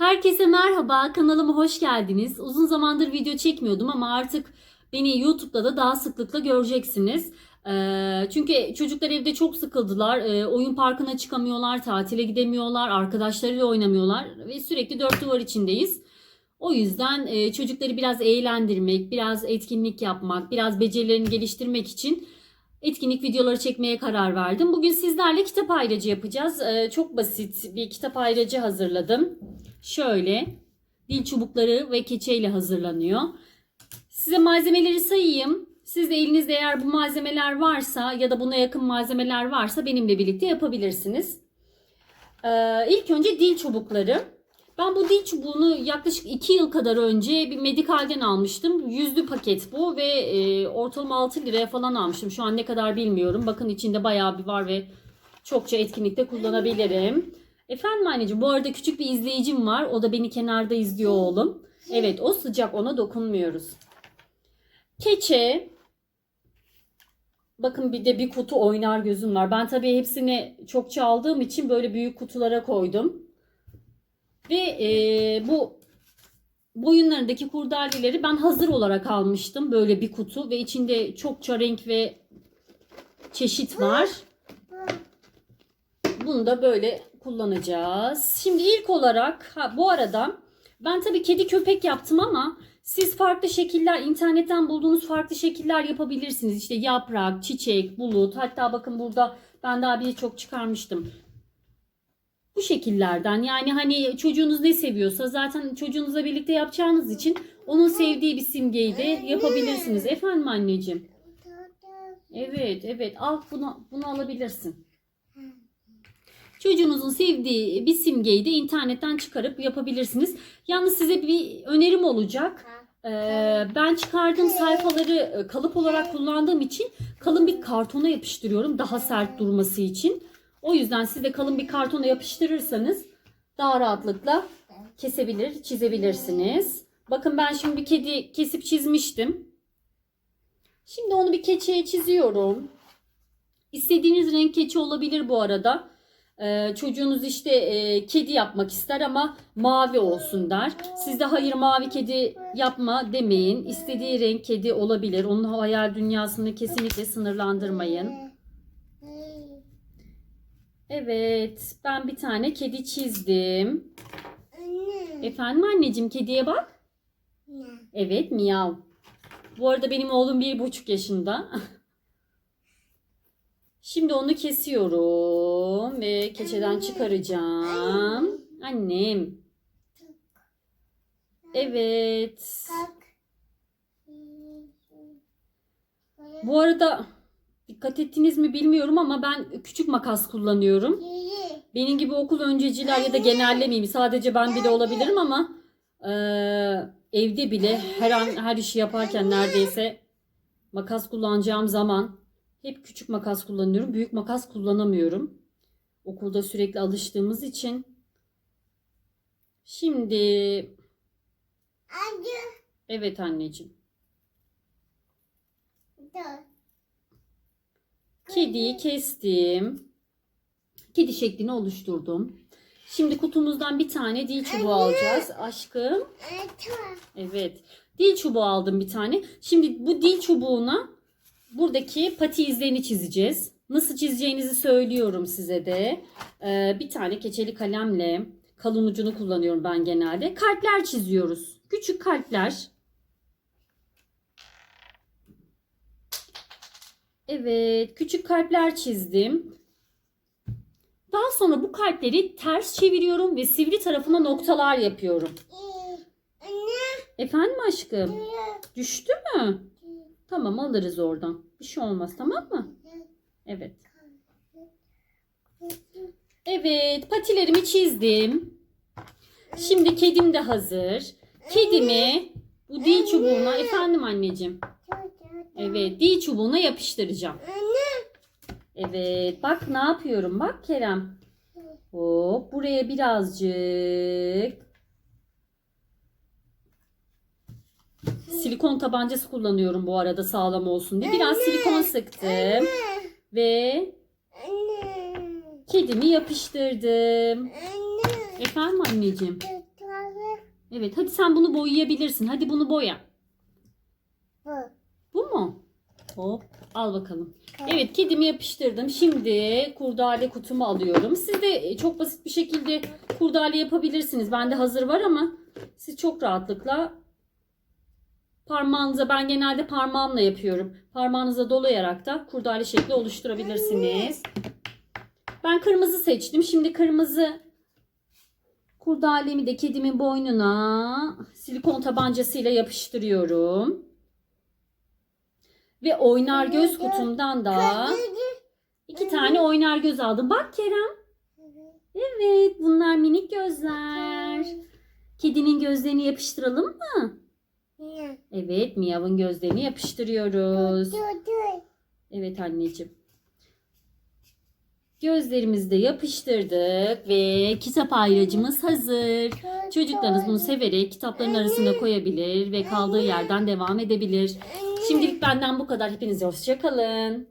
Herkese merhaba, kanalıma hoş geldiniz. Uzun zamandır video çekmiyordum ama artık beni YouTube'da da daha sıklıkla göreceksiniz. Ee, çünkü çocuklar evde çok sıkıldılar. Ee, oyun parkına çıkamıyorlar, tatile gidemiyorlar, arkadaşlarıyla oynamıyorlar ve sürekli dört duvar içindeyiz. O yüzden e, çocukları biraz eğlendirmek, biraz etkinlik yapmak, biraz becerilerini geliştirmek için etkinlik videoları çekmeye karar verdim. Bugün sizlerle kitap ayracı yapacağız. Ee, çok basit bir kitap ayracı hazırladım. Şöyle dil çubukları ve keçeyle hazırlanıyor. Size malzemeleri sayayım. Siz de elinizde eğer bu malzemeler varsa ya da buna yakın malzemeler varsa benimle birlikte yapabilirsiniz. Ee, ilk önce dil çubukları. Ben bu dil çubuğunu yaklaşık 2 yıl kadar önce bir medikalden almıştım. Yüzlü paket bu ve e, ortalama 6 liraya falan almıştım. Şu an ne kadar bilmiyorum. Bakın içinde bayağı bir var ve çokça etkinlikte kullanabilirim. Efendim anneciğim bu arada küçük bir izleyicim var. O da beni kenarda izliyor oğlum. Evet o sıcak ona dokunmuyoruz. Keçe. Bakın bir de bir kutu oynar gözüm var. Ben tabii hepsini çokça aldığım için böyle büyük kutulara koydum. Ve e, bu boyunlarındaki kurdaleleri ben hazır olarak almıştım. Böyle bir kutu ve içinde çokça renk ve çeşit var. Bunu da böyle kullanacağız. Şimdi ilk olarak ha, bu arada ben tabii kedi köpek yaptım ama siz farklı şekiller internetten bulduğunuz farklı şekiller yapabilirsiniz. İşte yaprak, çiçek, bulut hatta bakın burada ben daha birçok çıkarmıştım. Bu şekillerden yani hani çocuğunuz ne seviyorsa zaten çocuğunuzla birlikte yapacağınız için onun sevdiği bir simgeyi de yapabilirsiniz. Efendim anneciğim. Evet evet al bunu, bunu alabilirsin. Çocuğunuzun sevdiği bir simgeyi de internetten çıkarıp yapabilirsiniz. Yalnız size bir önerim olacak. Ee, ben çıkardığım sayfaları e, kalıp olarak kullandığım için kalın bir kartona yapıştırıyorum daha sert durması için. O yüzden siz de kalın bir kartona yapıştırırsanız daha rahatlıkla kesebilir, çizebilirsiniz. Bakın ben şimdi bir kedi kesip çizmiştim. Şimdi onu bir keçeye çiziyorum. İstediğiniz renk keçi olabilir bu arada. Ee, çocuğunuz işte e, kedi yapmak ister ama mavi olsun der. Siz de hayır mavi kedi yapma demeyin. İstediği renk kedi olabilir. Onun hayal dünyasını kesinlikle sınırlandırmayın. Evet, ben bir tane kedi çizdim. Efendim anneciğim kediye bak. Evet, miyav. Bu arada benim oğlum bir buçuk yaşında. Şimdi onu kesiyorum ve keçeden çıkaracağım. Annem. Evet. Bu arada dikkat ettiniz mi bilmiyorum ama ben küçük makas kullanıyorum. Benim gibi okul önceciler ya da genellemeyeyim sadece ben bile olabilirim ama e, evde bile her an her işi yaparken neredeyse makas kullanacağım zaman hep küçük makas kullanıyorum. Büyük makas kullanamıyorum. Okulda sürekli alıştığımız için. Şimdi evet anneciğim. Kediyi kestim. Kedi şeklini oluşturdum. Şimdi kutumuzdan bir tane dil çubuğu alacağız. Aşkım. Evet. Dil çubuğu aldım bir tane. Şimdi bu dil çubuğuna buradaki pati izlerini çizeceğiz. Nasıl çizeceğinizi söylüyorum size de. Ee, bir tane keçeli kalemle kalın ucunu kullanıyorum ben genelde. Kalpler çiziyoruz. Küçük kalpler. Evet, küçük kalpler çizdim. Daha sonra bu kalpleri ters çeviriyorum ve sivri tarafına noktalar yapıyorum. Efendim aşkım? Düştü mü? Tamam alırız oradan. Bir şey olmaz tamam mı? Evet. Evet patilerimi çizdim. Şimdi kedim de hazır. Kedimi bu dil çubuğuna efendim anneciğim. Evet dil çubuğuna yapıştıracağım. Evet bak ne yapıyorum bak Kerem. Hop buraya birazcık silikon tabancası kullanıyorum bu arada sağlam olsun diye. Biraz silikon sıktım ve kedimi yapıştırdım. Efendim anneciğim. Evet hadi sen bunu boyayabilirsin. Hadi bunu boya. Bu. Bu mu? Hop al bakalım. Evet kedimi yapıştırdım. Şimdi kurdale kutumu alıyorum. Siz de çok basit bir şekilde kurdale yapabilirsiniz. Bende hazır var ama siz çok rahatlıkla parmağınıza ben genelde parmağımla yapıyorum. Parmağınıza dolayarak da kurdale şekli oluşturabilirsiniz. Ben kırmızı seçtim. Şimdi kırmızı kurdalemi de kedimin boynuna silikon tabancasıyla yapıştırıyorum. Ve oynar göz kutumdan da iki tane oynar göz aldım. Bak Kerem. Evet bunlar minik gözler. Kedinin gözlerini yapıştıralım mı? Evet Miyav'ın gözlerini yapıştırıyoruz. Evet anneciğim. Gözlerimizi de yapıştırdık ve kitap ayracımız hazır. Çocuklarınız bunu severek kitapların arasında koyabilir ve kaldığı yerden devam edebilir. Şimdilik benden bu kadar. Hepinize hoşçakalın.